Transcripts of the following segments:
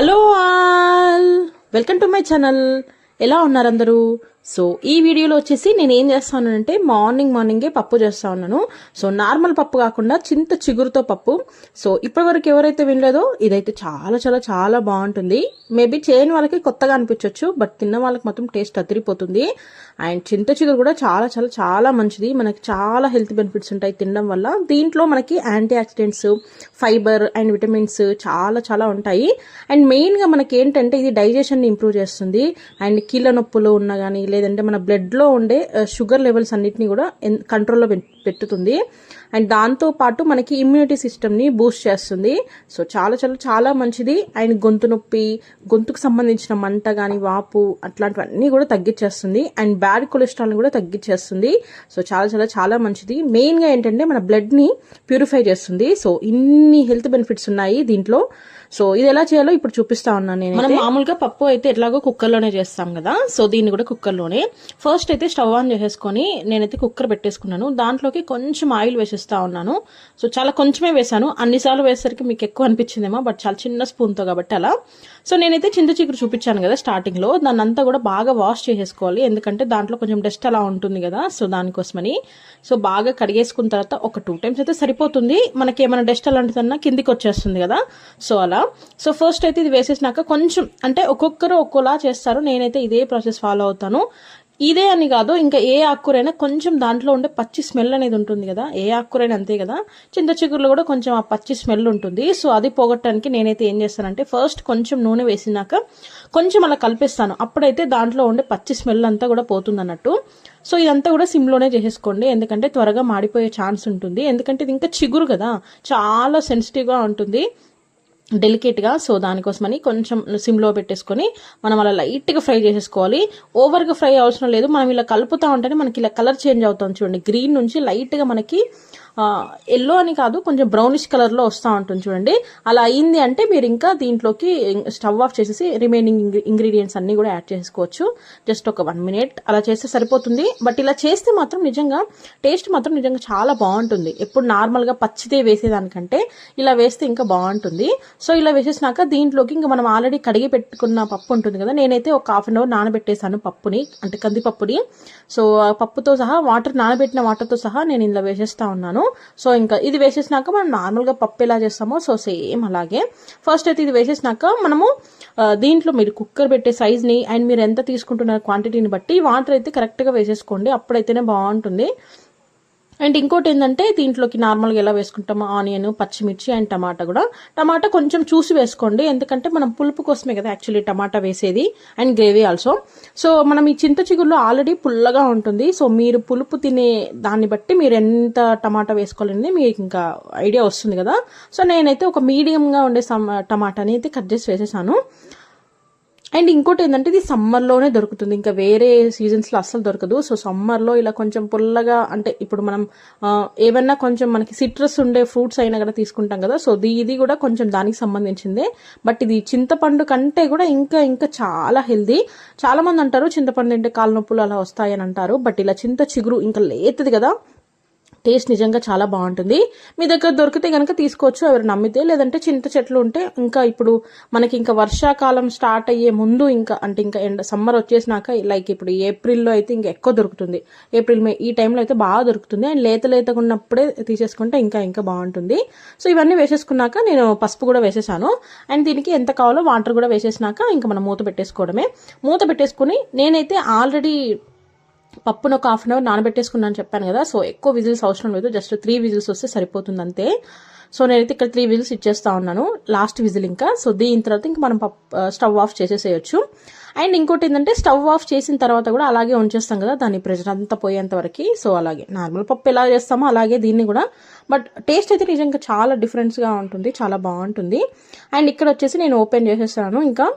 Hello all. Welcome to my channel. ఎలా ఉన్నారు అందరూ? సో ఈ వీడియోలో వచ్చేసి నేను ఏం చేస్తాను అంటే మార్నింగ్ మార్నింగే పప్పు చేస్తా ఉన్నాను. సో నార్మల్ పప్పు కాకుండా చింత చిగురుతో పప్పు. సో ఇప్పటివరకు ఎవరైతే వినలేదో ఇదైతే చాలా చాలా చాలా బాగుంటుంది. మేబీ చేయని వాళ్ళకి కొత్తగా అనిపించవచ్చు బట్ తిన్న వాళ్ళకి మాత్రం టేస్ట్ అదిరిపోతుంది. అండ్ చింత చిగురు కూడా చాలా చాలా చాలా మంచిది. మనకి చాలా హెల్త్ బెనిఫిట్స్ ఉంటాయి తినడం వల్ల. దీంట్లో మనకి anti oxidants fibre and vitamins చాలా చాలా ఉంటాయి. అండ్ మెయిన్గా మనకి ఏంటంటే ఇది డైజెషన్ని ఇంప్రూవ్ చేస్తుంది. అండ్ కీళ్ళ నొప్పులు ఉన్నా కానీ లేదంటే మన బ్లడ్లో ఉండే షుగర్ లెవెల్స్ అన్నిటిని కూడా కంట్రోల్లో పెట్టుతుంది. అండ్ దాంతో పాటు మనకి ఇమ్యూనిటీ సిస్టమ్ని బూస్ట్ చేస్తుంది. సో చాలా చాలా చాలా మంచిది. అండ్ గొంతు నొప్పి గొంతుకు సంబంధించిన మంట కానీ వాపు అట్లాంటివన్నీ కూడా తగ్గించేస్తుంది అండ్ బ్యాడ్ కొలెస్ట్రాల్ని కూడా తగ్గించేస్తుంది సో చాలా చాలా చాలా మంచిది. మెయిన్గా ఏంటంటే మన బ్లడ్ని ప్యూరిఫై చేస్తుంది. సో ఇన్ని హెల్త్ బెనిఫిట్స్ ఉన్నాయి దీంట్లో. సో ఇది ఎలా చేయాలో ఇప్పుడు చూపిస్తా ఉన్నాను నేను మనం మామూలుగా పప్పు అయితే ఎట్లాగో కుక్కర్లోనే చేస్తాం కదా. కదా? సో దీన్ని కూడా కుక్కర్లోనే. ఫస్ట్ అయితే స్టవ్ ఆన్ చేసేసుకొని నేనైతే కుక్కర్ పెట్టేసుకున్నాను. దాంట్లోకి కొంచెం ఆయిల్ వేసేస్తా ఉన్నాను. సో చాలా కొంచెమే వేసాను అన్నిసార్లు వేసేసరికి మీకు ఎక్కువ అనిపించిందేమో బట్ చాలా చిన్న స్పూన్తో కాబట్టి అలా. సో నేనైతే చింత చిగురు చూపించాను కదా స్టార్టింగ్లో దాన్ని అంతా కూడా బాగా వాష్ చేసేసుకోవాలి. ఎందుకంటే దాంట్లో కొంచెం డస్ట్ అలా ఉంటుంది కదా? సో దానికోసమని. సో బాగా కడిగేసుకున్న తర్వాత ఒక టూ టైమ్స్ అయితే సరిపోతుంది. మనకి ఏమైనా డస్ట్ అలాంటిదన్నా కిందికి వచ్చేస్తుంది కదా? సో అలా. సో ఫస్ట్ అయితే ఇది వేసేసినాక కొంచెం అంటే ఒక్కొక్కరు ఒక్కోలా చేస్తారు. నేనైతే ఇదే ప్రాసెస్ ఫాలో అవుతాను. ఇదే అని కాదు ఇంకా ఏ ఆకుకూరైనా కొంచెం దాంట్లో ఉండే పచ్చి స్మెల్ అనేది ఉంటుంది కదా ఏ ఆకుకూరైనా అంతే కదా చింత చిగురులో కూడా కొంచెం ఆ పచ్చి స్మెల్ ఉంటుంది. సో అది పోగొట్టడానికి నేనైతే ఏం చేస్తానంటే ఫస్ట్ కొంచెం నూనె వేసినాక కొంచెం అలా కలిపేస్తాను. అప్పుడైతే దాంట్లో ఉండే పచ్చి స్మెల్ అంతా కూడా పోతుంది అన్నట్టు. సో ఇదంతా కూడా సిమ్లోనే చేసేసుకోండి. ఎందుకంటే త్వరగా మాడిపోయే ఛాన్స్ ఉంటుంది. ఎందుకంటే ఇది ఇంకా చిగురు కదా చాలా సెన్సిటివ్గా ఉంటుంది. డెలికేట్గా సో దానికోసమని కొంచెం సిమ్లో పెట్టేసుకొని మనం అలా లైట్గా ఫ్రై చేసేసుకోవాలి. ఓవర్గా ఫ్రై అవసరం లేదు. మనం ఇలా కలుపుతూ ఉంటేనే మనకి ఇలా కలర్ చేంజ్ అవుతుంది చూడండి. గ్రీన్ నుంచి లైట్గా మనకి ఎల్లో అని కాదు కొంచెం బ్రౌనిష్ కలర్లో వస్తూ ఉంటుంది చూడండి. అలా అయింది అంటే మీరు ఇంకా దీంట్లోకి స్టవ్ ఆఫ్ చేసేసి రిమైనింగ్ ఇంగ్రీడియంట్స్ అన్నీ కూడా యాడ్ చేసుకోవచ్చు. జస్ట్ ఒక వన్ మినిట్ అలా చేస్తే సరిపోతుంది. బట్ ఇలా చేస్తే మాత్రం నిజంగా టేస్ట్ మాత్రం నిజంగా చాలా బాగుంటుంది. ఎప్పుడు నార్మల్గా పచ్చిదే వేసేదానికంటే ఇలా వేస్తే ఇంకా బాగుంటుంది. సో ఇలా వేసేసినాక దీంట్లోకి ఇంకా మనం ఆల్రెడీ కడిగి పెట్టుకున్న పప్పు ఉంటుంది కదా నేనైతే ఒక హాఫ్ అన్ అవర్ నానబెట్టేశాను పప్పుని అంటే కందిపప్పుని. సో పప్పుతో సహా వాటర్ నానబెట్టిన వాటర్తో సహా నేను ఇలా వేసేస్తా ఉన్నాను. సో ఇంకా ఇది వేసేసినాక మనం నార్మల్గా పప్పు ఎలా చేస్తామో సో సేమ్ అలాగే. ఫస్ట్ అయితే ఇది వేసేసినాక మనము దీంట్లో మీరు కుక్కర్ పెట్టే సైజ్ని అండ్ మీరు ఎంత తీసుకుంటున్నారు క్వాంటిటీని బట్టి వాటర్ అయితే కరెక్ట్గా వేసేసుకోండి. అప్పుడైతేనే బాగుంటుంది. అండ్ ఇంకోటి ఏంటంటే దీంట్లోకి నార్మల్గా ఎలా వేసుకుంటామో ఆనియన్ పచ్చిమిర్చి అండ్ టమాటా కూడా. టమాటా కొంచెం చూసి వేసుకోండి. ఎందుకంటే మనం పులుపు కోసమే కదా యాక్చువల్లీ టమాటా వేసేది అండ్ గ్రేవీ ఆల్సో. సో మనం ఈ చింత చిగురులో ఆల్రెడీ పుల్లగా ఉంటుంది. సో మీరు పులుపు తినే దాన్ని బట్టి మీరు ఎంత టమాటా వేసుకోవాలనేది మీకు ఇంకా ఐడియా వస్తుంది కదా. సో నేనైతే ఒక మీడియంగా ఉండే టమాటాని అయితే కట్ చేసి వేసేసాను. అండ్ ఇంకోటి ఏంటంటే ఇది సమ్మర్లోనే దొరుకుతుంది. ఇంకా వేరే సీజన్స్లో అస్సలు దొరకదు. సో సమ్మర్లో ఇలా కొంచెం పుల్లగా అంటే ఇప్పుడు మనం ఏమన్నా కొంచెం మనకి సిట్రస్ ఉండే ఫ్రూట్స్ అయినా కూడా తీసుకుంటాం కదా. సో ఇది కూడా కొంచెం దానికి సంబంధించిందే. బట్ ఇది చింతపండు కంటే కూడా ఇంకా ఇంకా చాలా హెల్దీ. చాలామంది అంటారు చింతపండు తింటే కాళ్ళ నొప్పులు అలా వస్తాయని అంటారు. బట్ ఇలా చింత చిగురు ఇంకా లేతది కదా. టేస్ట్ నిజంగా చాలా బాగుంటుంది. మీ దగ్గర దొరికితే కనుక తీసుకోవచ్చు. ఎవరు నమ్మితే లేదంటే చింత చెట్లు ఉంటే ఇంకా ఇప్పుడు మనకి ఇంకా వర్షాకాలం స్టార్ట్ అయ్యే ముందు ఇంకా అంటే ఇంకా ఎండ సమ్మర్ వచ్చేసినాక లైక్ ఇప్పుడు ఏప్రిల్లో అయితే ఇంకా ఎక్కువ దొరుకుతుంది. ఏప్రిల్ మే ఈ టైంలో అయితే బాగా దొరుకుతుంది. అండ్ లేత లేతగా ఉన్నప్పుడే తీసేసుకుంటే ఇంకా ఇంకా బాగుంటుంది. సో ఇవన్నీ వేసేసుకున్నాక నేను పసుపు కూడా వేసేసాను. అండ్ దీనికి ఎంత కావాలో వాటర్ కూడా వేసేసినాక ఇంకా మనం మూత పెట్టేసుకోవడమే. మూత పెట్టేసుకుని నేనైతే ఆల్రెడీ పప్పును ఒక హాఫ్ అన్ అవర్ నానబెట్టేసుకున్నాను చెప్పాను కదా సో ఎక్కువ విజిల్స్ అవసరం లేదు జస్ట్ త్రీ విజిల్స్ వస్తే సరిపోతుంది అంతే సో నేనైతే ఇక్కడ త్రీ విజిల్స్ ఇచ్చేస్తా ఉన్నాను లాస్ట్ విజిల్ ఇంకా. సో దీని తర్వాత ఇంకా మనం స్టవ్ ఆఫ్ చేసేసేయచ్చు. అండ్ ఇంకోటి ఏంటంటే స్టవ్ ఆఫ్ చేసిన తర్వాత కూడా అలాగే ఉంచేస్తాం కదా దాని ప్రెషర్ అంతా పోయేంత వరకు. సో అలాగే నార్మల్ పప్పు ఎలా చేస్తామో అలాగే దీన్ని కూడా. బట్ టేస్ట్ అయితే నిజంగా చాలా డిఫరెన్స్గా ఉంటుంది చాలా బాగుంటుంది. అండ్ ఇక్కడ వచ్చేసి నేను ఓపెన్ చేసేస్తాను ఇంకా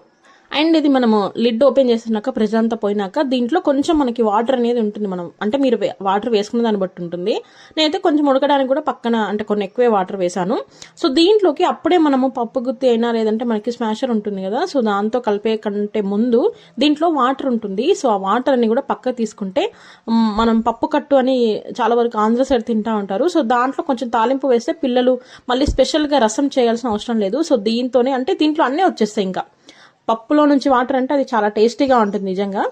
అండ్ ఇది మనము లిడ్ ఓపెన్ చేసినాక ప్రెజర్ అంతా పోయినాక దీంట్లో కొంచెం మనకి వాటర్ అనేది ఉంటుంది మనం. అంటే మీరు వాటర్ వేసుకున్న దాన్ని బట్టి ఉంటుంది. నేనైతే కొంచెం ఉడకడానికి కూడా పక్కన అంటే కొన్ని ఎక్కువే వాటర్ వేసాను సో దీంట్లోకి అప్పుడే మనము పప్పు గుత్తి అయినా లేదంటే మనకి స్మాషర్ ఉంటుంది కదా సో దాంతో కలిపే కంటే ముందు దీంట్లో వాటర్ ఉంటుంది. సో ఆ వాటర్ అన్ని కూడా పక్క తీసుకుంటే మనం పప్పు కట్టు అని చాలా వరకు ఆంధ్ర సైడ్ తింటా ఉంటారు. సో దాంట్లో కొంచెం తాలింపు వేస్తే పిల్లలు మళ్ళీ స్పెషల్గా రసం చేయాల్సిన అవసరం లేదు. సో దీంతోనే అంటే దీంట్లో అన్నీ వచ్చేస్తాయి ఇంకా. పప్పులో నుంచి వాటర్ అంటే అది చాలా టేస్టీగా ఉంటుంది నిజంగా.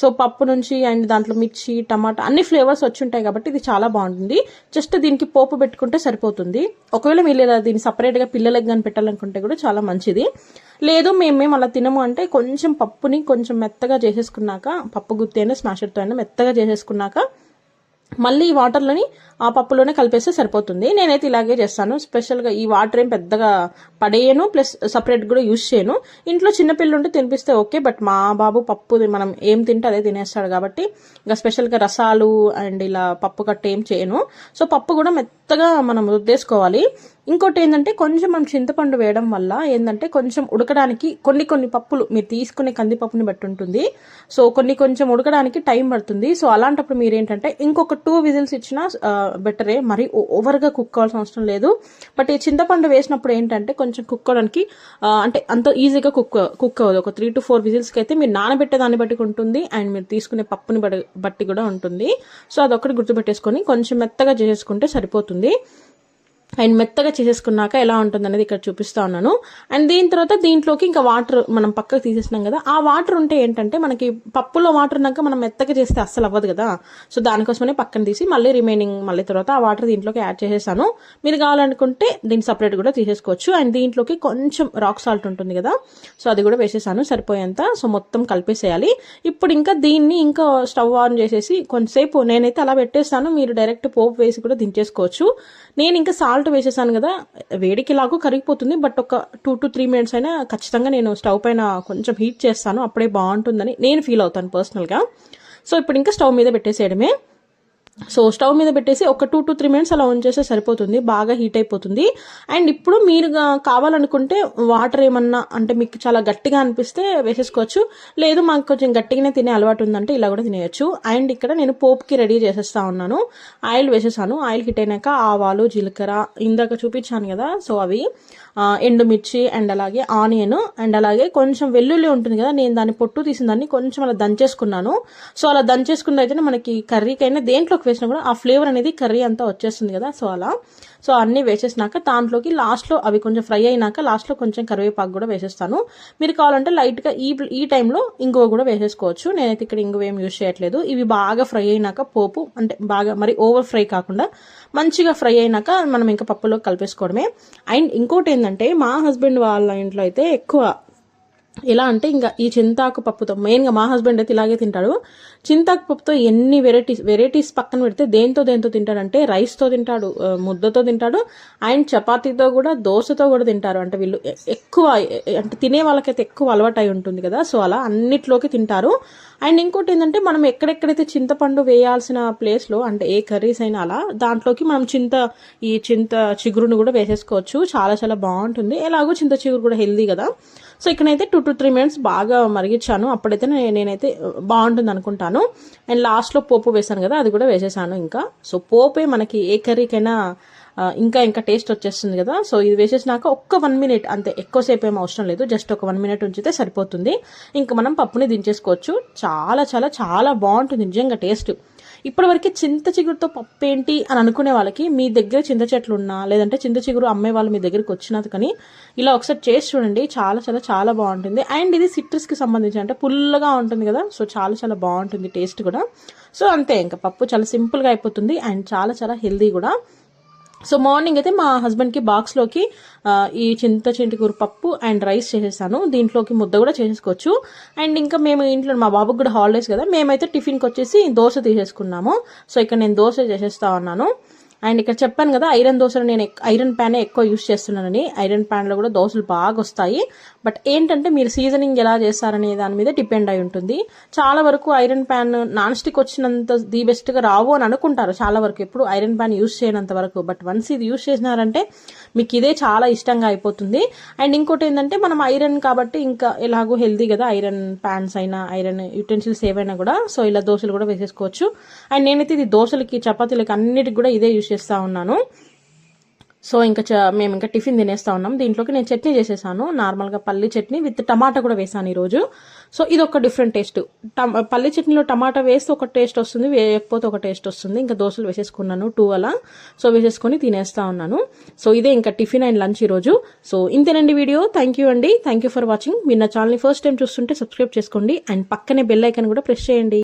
సో పప్పు నుంచి అండ్ దాంట్లో మిర్చి టమాటా అన్ని ఫ్లేవర్స్ వచ్చి ఉంటాయి కాబట్టి ఇది చాలా బాగుంటుంది. జస్ట్ దీనికి పోపు పెట్టుకుంటే సరిపోతుంది. ఒకవేళ మీరు దీన్ని సపరేట్గా పిల్లలకి కానీ పెట్టాలనుకుంటే కూడా చాలా మంచిది. లేదు మేము మేము అలా తినము అంటే కొంచెం పప్పుని కొంచెం మెత్తగా చేసేసుకున్నాక పప్పు గుత్తి అయినా స్మాషర్తో అయినా మెత్తగా చేసేసుకున్నాక మళ్ళీ ఈ వాటర్లోని ఆ పప్పులోనే కలిపేస్తే సరిపోతుంది. నేనైతే ఇలాగే చేస్తాను. స్పెషల్గా ఈ వాటర్ ఏం పెద్దగా పడేయను ప్లస్ సపరేట్ కూడా యూజ్ చేయను. ఇంట్లో చిన్నపిల్లలు ఉంటే తినిపిస్తే ఓకే బట్ మా బాబు పప్పు మనం ఏం తింటే అదే తినేస్తాడు కాబట్టి ఇంకా స్పెషల్గా రసాలు అండ్ ఇలా పప్పు కట్ట ఏం చేయను. సో పప్పు కూడా మెత్తగా మనం రుద్దేసుకోవాలి. ఇంకోటి ఏంటంటే కొంచెం మనం చింతపండు వేయడం వల్ల ఏంటంటే కొంచెం ఉడకడానికి కొన్ని కొన్ని పప్పులు మీరు తీసుకునే కందిపప్పుని బట్టి ఉంటుంది. సో కొన్ని కొంచెం ఉడకడానికి టైం పడుతుంది. సో అలాంటప్పుడు మీరు ఏంటంటే ఇంకొక టూ విజిల్స్ ఇచ్చినా బెటరే. మరి ఓవర్గా కుక్ కావాల్సిన అవసరం లేదు. బట్ ఈ చింతపండు వేసినప్పుడు ఏంటంటే కొంచెం కుక్ అంటే అంత ఈజీగా కుక్ కుక్ అవ్వదు. ఒక త్రీ టు ఫోర్ విజిల్స్కి అయితే మీరు నానబెట్టే దాన్ని బట్టి ఉంటుంది. అండ్ మీరు తీసుకునే పప్పుని బట్టి బట్టి కూడా ఉంటుంది. సో అదొకటి గుర్తుపెట్టేసుకొని కొంచెం మెత్తగా చేసేసుకుంటే సరిపోతుంది. అండ్ మెత్తగా చేసేసుకున్నాక ఎలా ఉంటుంది అనేది ఇక్కడ చూపిస్తా ఉన్నాను. అండ్ దీని తర్వాత దీంట్లోకి ఇంకా వాటర్ మనం పక్కకు తీసేసినాం కదా. ఆ వాటర్ ఉంటే ఏంటంటే మనకి పప్పులో వాటర్ ఉన్నాక మనం మెత్తగా చేస్తే అస్సలు అవ్వదు కదా. సో దానికోసమనే పక్కన తీసి మళ్ళీ రిమైనింగ్ మళ్ళీ తర్వాత ఆ వాటర్ దీంట్లోకి యాడ్ చేసేసాను. మీరు కావాలనుకుంటే దీన్ని సపరేట్ కూడా తీసేసుకోవచ్చు. అండ్ దీంట్లోకి కొంచెం రాక్ సాల్ట్ ఉంటుంది కదా. సో అది కూడా వేసేసాను సరిపోయేంత. సో మొత్తం కలిపేసేయాలి. ఇప్పుడు ఇంకా దీన్ని ఇంకా స్టవ్ ఆన్ చేసేసి కొంతసేపు నేనైతే అలా పెట్టేస్తాను. మీరు డైరెక్ట్ పోపు వేసి కూడా దించేసుకోవచ్చు. నేను ఇంకా సాల్ట్ వేసేసాను కదా వేడికి లాగు కరిగిపోతుంది బట్ ఒక టూ టు త్రీ మినిట్స్ అయినా ఖచ్చితంగా నేను స్టవ్ పైన కొంచెం హీట్ చేస్తాను అప్పుడే బాగుంటుందని నేను ఫీల్ అవుతాను పర్సనల్గా సో ఇప్పుడు ఇంకా స్టవ్ మీద పెట్టేసేయడమే. సో స్టవ్ మీద పెట్టేసి ఒక టూ టు త్రీ మినిట్స్ అలా ఉంచేస్తే సరిపోతుంది. బాగా హీట్ అయిపోతుంది. అండ్ ఇప్పుడు మీరు కావాలనుకుంటే వాటర్ ఏమన్నా అంటే మీకు చాలా గట్టిగా అనిపిస్తే వేసేసుకోవచ్చు. లేదు మాకు కొంచెం గట్టిగానే తినే అలవాటు ఉందంటే ఇలా కూడా తినేయచ్చు. అండ్ ఇక్కడ నేను పోప్కి రెడీ చేసేస్తా ఉన్నాను. ఆయిల్ వేసేసాను. ఆయిల్ హీట్ అయినాక ఆవాలు జీలకర్ర ఇందాక చూపించాను కదా. సో అవి ఎండుమిర్చి అండ్ అలాగే ఆనియన్ అండ్ అలాగే కొంచెం వెల్లుల్లి ఉంటుంది కదా నేను దాన్ని పొట్టు తీసిన దాన్ని కొంచెం అలా దంచేసుకున్నాను. సో అలా దంచేసుకున్న అయితేనే మనకి కర్రీకైనా దేంట్లోకి వేసినా కూడా ఆ ఫ్లేవర్ అనేది కర్రీ అంతా వచ్చేస్తుంది కదా సో అలా. సో అన్నీ వేసేసినాక దాంట్లోకి లాస్ట్లో అవి కొంచెం ఫ్రై అయినాక లాస్ట్లో కొంచెం కరివేపాకు కూడా వేసేస్తాను. మీరు కావాలంటే లైట్గా ఈ ఈ టైంలో ఇంగువ కూడా వేసేసుకోవచ్చు. నేనైతే ఇక్కడ ఇంగువ ఏం యూజ్ చేయట్లేదు. ఇవి బాగా ఫ్రై అయినాక పోపు అంటే బాగా మరి ఓవర్ ఫ్రై కాకుండా మంచిగా ఫ్రై అయినాక మనం ఇంకా పప్పులో కలిపేసుకోవడమే. అండ్ ఇంకోటి ఏంటంటే మా హస్బెండ్ వాళ్ళ ఇంట్లో అయితే ఎక్కువ ఎలా అంటే ఇంకా ఈ చింతాకు పప్పుతో మెయిన్గా మా హస్బెండ్ అయితే ఇలాగే తింటాడు. చింతాకు పప్పుతో ఎన్ని వెరైటీస్ వెరైటీస్ పక్కన పెడితే దేంతో దేంతో తింటాడంటే రైస్తో తింటాడు ముద్దతో తింటాడు అండ్ చపాతీతో కూడా దోశతో కూడా తింటారు. అంటే వీళ్ళు ఎక్కువ అంటే తినే వాళ్ళకైతే ఎక్కువ అలవాటు అయి ఉంటుంది కదా సో అలా అన్నిట్లోకి తింటారు. అండ్ ఇంకోటి ఏంటంటే మనం ఎక్కడెక్కడైతే చింతపండు వేయాల్సిన ప్లేస్లో అంటే ఏ కర్రీస్ అయినా అలా దాంట్లోకి మనం చింత ఈ చింత చిగురును కూడా వేసేసుకోవచ్చు. చాలా చాలా బాగుంటుంది. ఎలాగో చింత చిగురు కూడా హెల్దీ కదా. సో ఇక్కడైతే టూ టు త్రీ మినిట్స్ బాగా మరిగించాను అప్పుడైతే నేనైతే బాగుంటుంది అనుకుంటాను. అండ్ లాస్ట్లో పోపు వేసాను కదా అది కూడా వేసేసాను ఇంకా. సో పోపే మనకి ఏ కర్రీకైనా ఇంకా ఇంకా టేస్ట్ వచ్చేస్తుంది కదా. సో ఇది వేసేసినాక ఒక్క వన్ మినిట్ అంతే ఎక్కువసేపు ఏం అవసరం లేదు. జస్ట్ ఒక వన్ మినిట్ ఉంచితే సరిపోతుంది. ఇంకా మనం పప్పుని దించేసుకోవచ్చు. చాలా చాలా చాలా బాగుంటుంది నిజంగా టేస్ట్. ఇప్పటివరకు చింత చిగురుతో పప్పు ఏంటి అని అనుకునే వాళ్ళకి మీ దగ్గర చింత చెట్లు ఉన్నా లేదంటే చింత చిగురు అమ్మే వాళ్ళు మీ దగ్గరికి వచ్చినది కానీ ఇలా ఒకసారి చేసి చూడండి. చాలా చాలా చాలా బాగుంటుంది. అండ్ ఇది సిట్రస్కి సంబంధించి అంటే పుల్లగా ఉంటుంది కదా. సో చాలా చాలా బాగుంటుంది టేస్ట్ కూడా. సో అంతే ఇంకా పప్పు చాలా సింపుల్గా అయిపోతుంది. అండ్ చాలా చాలా హెల్దీ కూడా. సో మార్నింగ్ అయితే మా హస్బెండ్కి బాక్స్లోకి ఈ చింత చింటికూర పప్పు అండ్ రైస్ చేసేసాను. దీంట్లోకి ముద్ద కూడా చేసేసుకోవచ్చు. అండ్ ఇంకా మేము ఇంట్లో మా బాబుకి కూడా హాలిడేస్ కదా మేమైతే టిఫిన్కి వచ్చేసి దోశ తీసేసుకున్నాము. సో ఇక్కడ నేను దోశ చేసేస్తా ఉన్నాను. అండ్ ఇక్కడ చెప్పాను కదా ఐరన్ దోశలు నేను ఐరన్ ప్యాన్ ఎక్కువ యూస్ చేస్తున్నానని. ఐరన్ ప్యాన్లో కూడా దోశలు బాగా వస్తాయి. బట్ ఏంటంటే మీరు సీజనింగ్ ఎలా చేస్తారనే దాని మీద డిపెండ్ అయి ఉంటుంది. చాలా వరకు ఐరన్ ప్యాన్ నాన్ స్టిక్ వచ్చినంత ది బెస్ట్గా రావు అని అనుకుంటారు. చాలా వరకు ఎప్పుడు ఐరన్ ప్యాన్ యూస్ చేయనంత వరకు. బట్ వన్స్ ఇది యూస్ చేసినారంటే మీకు ఇదే చాలా ఇష్టంగా అయిపోతుంది. అండ్ ఇంకోటి ఏంటంటే మనం ఐరన్ కాబట్టి ఇంకా ఎలాగో హెల్దీ కదా ఐరన్ ప్యాన్స్ అయినా ఐరన్ యూటెన్సిల్స్ ఏవైనా కూడా. సో ఇలా దోశలు కూడా వేసేసుకోవచ్చు. అండ్ నేనైతే ఇది దోశలకి చపాతీలకి అన్నిటికి కూడా ఇదే యూస్ చేస్తూ ఉన్నాను. సో ఇంకా చ- మేము ఇంకా టిఫిన్ తినేస్తా ఉన్నాం. దీంట్లోకి నేను చట్నీ చేసేసాను. నార్మల్గా పల్లి చట్నీ విత్ టమాటా కూడా వేసాను ఈరోజు సో ఇది ఒక డిఫరెంట్ టేస్ట్ పల్లి చట్నీలో టమాటా వేస్తే ఒక టేస్ట్ వస్తుంది వేయకపోతే ఒక టేస్ట్ వస్తుంది. ఇంకా దోశలు వేసేసుకున్నాను టూ అలా. సో వేసేసుకొని తినేస్తా ఉన్నాను. సో ఇదే ఇంకా టిఫిన్ అండ్ లంచ్ ఈరోజు సో ఇంతేనండి వీడియో. థ్యాంక్ యూ అండి. థ్యాంక్ యూ ఫర్ వాచింగ్ మీరు నా ఛానల్ని ఫస్ట్ టైం చూస్తుంటే సబ్స్క్రైబ్ చేసుకోండి. అండ్ పక్కనే బెల్ ఐకన్ కూడా ప్రెస్ చేయండి.